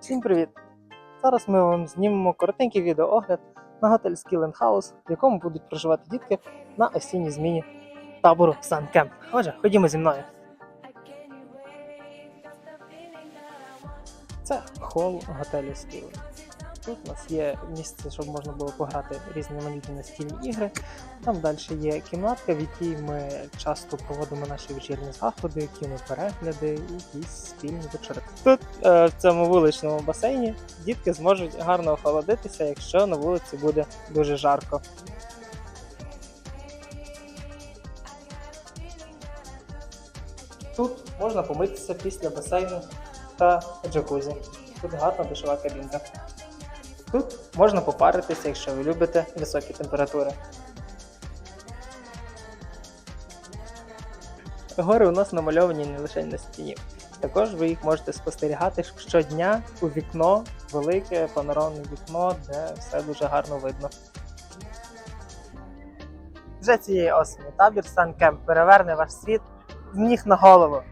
Всім привіт! Зараз ми вам знімемо коротенький відеоогляд на готель Skill House, в якому будуть проживати дітки на осінній зміні табору Sun Camp. Отже, ходімо зі мною. Це хол готелю Skill. Тут у нас є місце, щоб можна було пограти різноманітні настільні ігри. Там далі є кімнатка, в якій ми часто проводимо наші вечірні заходи, кіноперегляди і якісь спільні вечори. Тут е, в цьому вуличному басейні дітки зможуть гарно охолодитися, якщо на вулиці буде дуже жарко. Тут можна помитися після басейну та джакузі. Тут гарна душова кабінка. Тут можна попаритися, якщо ви любите високі температури. Гори у нас намальовані не лише на стіні. Також ви їх можете спостерігати щодня у вікно, велике панорамне вікно, де все дуже гарно видно. Вже цієї осені табір Sun Camp переверне ваш світ з ніг на голову.